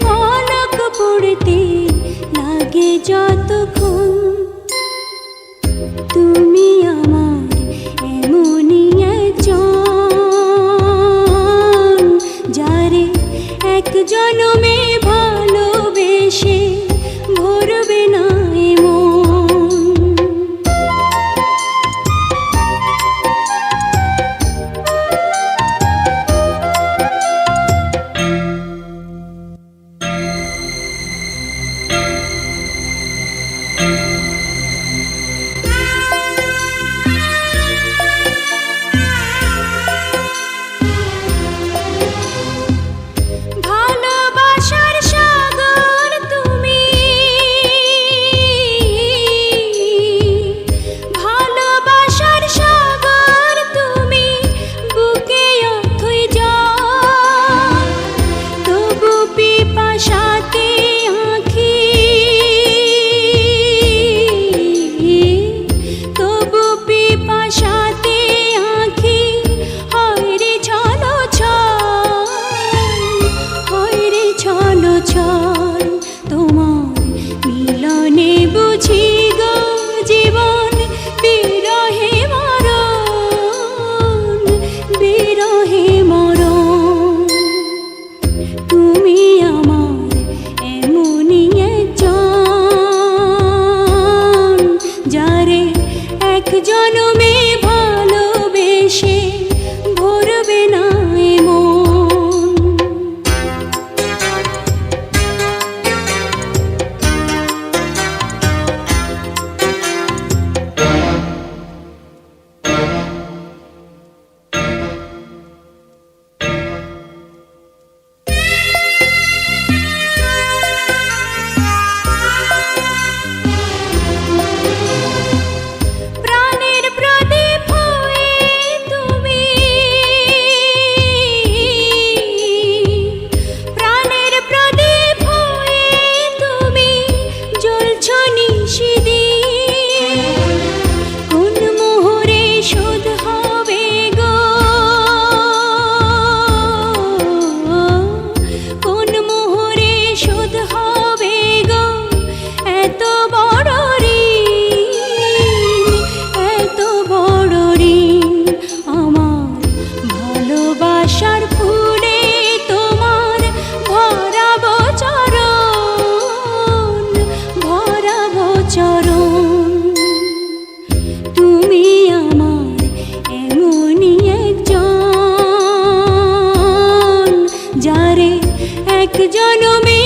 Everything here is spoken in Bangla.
পলক পড়তে লাগে যতক্ষণ। তুমি আমার এমনই একজন যারে এক জনমে ভা জনমে যারে এক জনমে